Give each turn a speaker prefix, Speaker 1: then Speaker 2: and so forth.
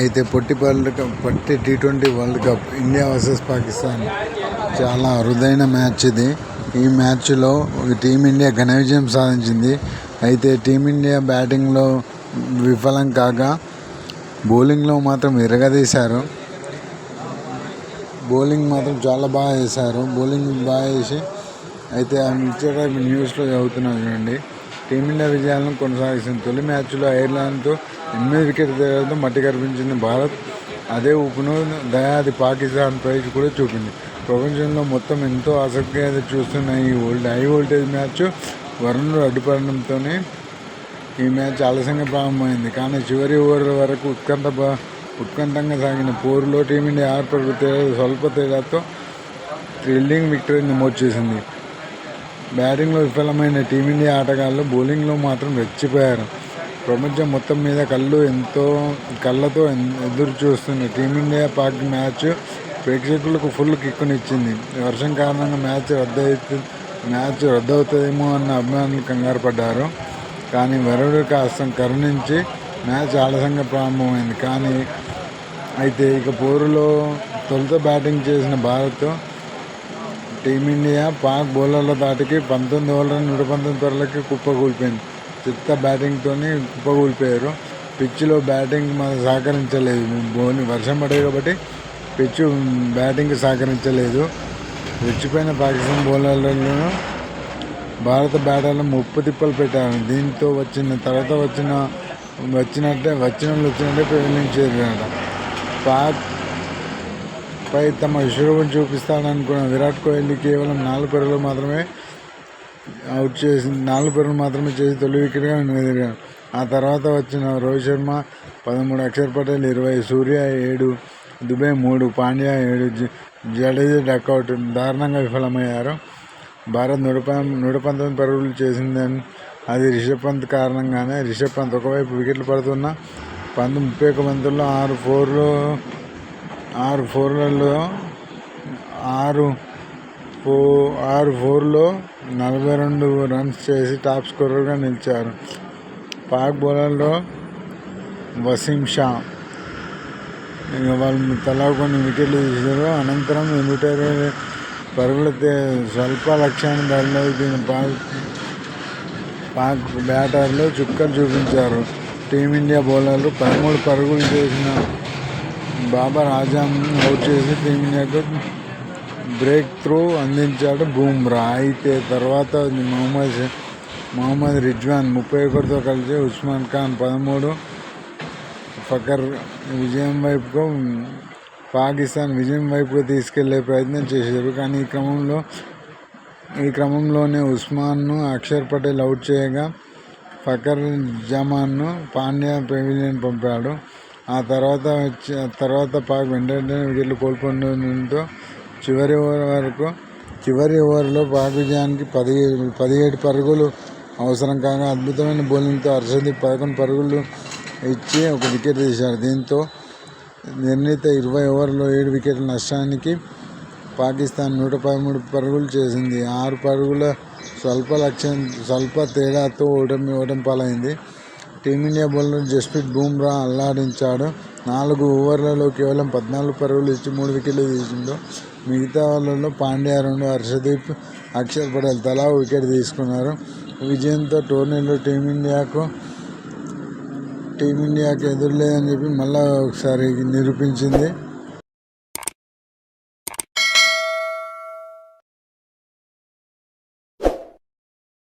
Speaker 1: అయితే పొట్టి world cup పొట్టి T twenty world cup India versus Pakistan. చాలా అరుదైన మ్యాచ్ ఇది. ఈ మ్యాచ్లో టీమిండియా ఘన విజయం సాధించింది. అయితే టీమిండియా బ్యాటింగ్లో విఫలం కాగా బౌలింగ్లో మాత్రం ఎరగదీశారు బౌలింగ్ మాత్రం చాలా బాగా చేశారు బౌలింగ్ బాగా చేసి అయితే ఆ ముచ్చట న్యూస్లో చదువుతున్నాను చూడండి. టీమిండియా విజయాలను కొనసాగిస్తుంది తొలి మ్యాచ్లో ఐర్లాండ్తో ఎనిమిది వికెట్ తేడాతో మట్టి కనిపించింది భారత్. అదే ఊపును దయాది పాకిస్తాన్ పై కూడా చూపింది. ప్రపంచంలో మొత్తం ఎంతో ఆసక్తిగా చూస్తున్న ఈ ఓల్డ్ హై వోల్టేజ్ మ్యాచ్ వరుణుడు అడ్డుపడడంతోనే ఈ మ్యాచ్ ఆలస్యంగా ప్రారంభమైంది. కానీ చివరి ఓవర్ల వరకు ఉత్కంఠ ఉత్కంఠంగా సాగిన పోరులో టీమిండియా ఆరు తేడా స్వల్ప తేడాతో థ్రిల్లింగ్ విక్టరీ నమోదు చేసింది. బ్యాటింగ్లో విఫలమైన టీమిండియా ఆటగాళ్ళు బౌలింగ్లో మాత్రం రెచ్చిపోయారు. ప్రపంచం మొత్తం మీద కళ్ళు ఎంతో కళ్ళతో ఎదురు చూస్తుంది టీమిండియా పాక్ మ్యాచ్ ప్రేక్షకులకు ఫుల్ కిక్కునిచ్చింది. వర్షం కారణంగా మ్యాచ్ రద్దయితు మ్యాచ్ రద్దవుతుందేమో అన్న అభిమానులు కంగారు పడ్డారు. కానీ వరుడు కాస్త కరుణించి మ్యాచ్ ఆలస్యంగా ప్రారంభమైంది. కానీ అయితే ఇక పోరులో తొలుత బ్యాటింగ్ చేసిన భారత్ టీమిండియా పాక్ బౌలర్ల దాటికి పంతొమ్మిది ఓవర్ల నూట పంతొమ్మిది పరులకి కుప్పకూలిపోయింది చిత్త బ్యాటింగ్తోని కుప్పకూలిపోయారు పిచ్లో బ్యాటింగ్ మన సహకరించలేదు. బోని వర్షం పడేది కాబట్టి పిచ్ బ్యాటింగ్ సహకరించలేదు. రెచ్చిపోయిన పాకిస్తాన్ బౌలర్లను భారత బ్యాటర్లు ముప్పు తిప్పలు పెట్టారు. దీంతో వచ్చిన తర్వాత వచ్చిన వచ్చినట్టే వచ్చిన వచ్చినట్టే ఫీల్డింగ్ పాక్ పై తమ విశ్వరూపం చూపిస్తాడనుకున్న విరాట్ కోహ్లీ కేవలం నాలుగు పరుగులు మాత్రమే అవుట్ చేసి నాలుగు పరుగులు మాత్రమే చేసి తొలి వికెట్గా ఎదిగాడు ఆ తర్వాత వచ్చిన రోహిత్ శర్మ పదమూడు అక్షర్ పటేల్ ఇరవై సూర్య ఏడు దుబే మూడు పాండ్యా ఏడు జడేజా డక్అవుట్ దారుణంగా విఫలమయ్యారు. భారత్ నూట పం- నూట పంతొమ్మిది పరుగులు చేసిందని అది రిషబ్ పంత్ కారణంగానే రిషబ్ పంత్ ఒకవైపు వికెట్లు పడుతున్న పంత్ ముప్పై ఒక బంతుల్లో ఆరు ఫోర్లు ఆరు ఫోర్లలో ఆరు ఫో ఆరు ఫోర్లో నలభై రెండు రన్స్ చేసి టాప్ స్కోరర్గా నిలిచారు. పాక్ బౌలర్లో వసీం షా. వాళ్ళు తలా కొన్ని వికెట్లు తీశారు. అనంతరం నూట ఇరవై పరుగుల స్వల్ప లక్ష్యాన్ని బరిలోకి పాక్ పాక్ బ్యాటర్లు చుక్కలు చూపించారు. టీమిండియా బౌలర్లు పదమూడు పరుగులు చేసిన బాబర్ ఆజాం అవుట్ చేసి టీమిండియాకు బ్రేక్ త్రూ అందించాడు బూమ్రా. అయితే తర్వాత మొహమ్మద్ మహమ్మద్ మొహమ్మద్ రిజ్వాన్ ముప్పై ఒకటితో కలిసి ఉస్మాన్ ఖాన్ పదమూడు. ఫకర్ విజయం వైపుకు పాకిస్తాన్ విజయం వైపుకు తీసుకెళ్ళే ప్రయత్నం చేశారు. కానీ ఈ క్రమంలో ఈ క్రమంలోనే ఉస్మాన్ను అక్షర్ పటేల్ అవుట్ చేయగా ఫకర్ జమాన్ను పాండ్యా పెవిలియన్ పంపాడు. ఆ తర్వాత వచ్చి తర్వాత పాక్ వెంటనే వికెట్లు కోల్పోవడంతో చివరి ఓవర్ వరకు చివరి ఓవర్లో పాక్ విజయానికి పదిహేడు పదిహేడు పరుగులు అవసరం కాగా అద్భుతమైన బౌలింగ్తో హర్షదీప్ పదకొండు పరుగులు ఇచ్చి ఒక వికెట్ తీశారు. దీంతో నిర్ణీత ఇరవై ఓవర్లో ఏడు వికెట్ల నష్టానికి పాకిస్తాన్ నూట పదమూడు పరుగులు చేసింది. ఆరు పరుగుల స్వల్ప లక్ష్యం స్వల్ప తేడాతో ఓటమి ఓటమి పాలైంది. Team India bowler Jasprit Bumrah అల్లాడించాడు. నాలుగు ఓవర్లలో కేవలం పద్నాలుగు పరుగులు ఇచ్చి మూడు వికెట్లు తీసిండు. మిగతా వాళ్ళలో పాండ్యా రెండు హర్షదీప్ అక్షర్ పటేల్ తలా వికెట్ తీసుకున్నారు. విజయంతో టోర్నీలో టీమిండియాకు టీమిండియాకు ఎదురులేదని చెప్పి మళ్ళా ఒకసారి నిరూపించింది.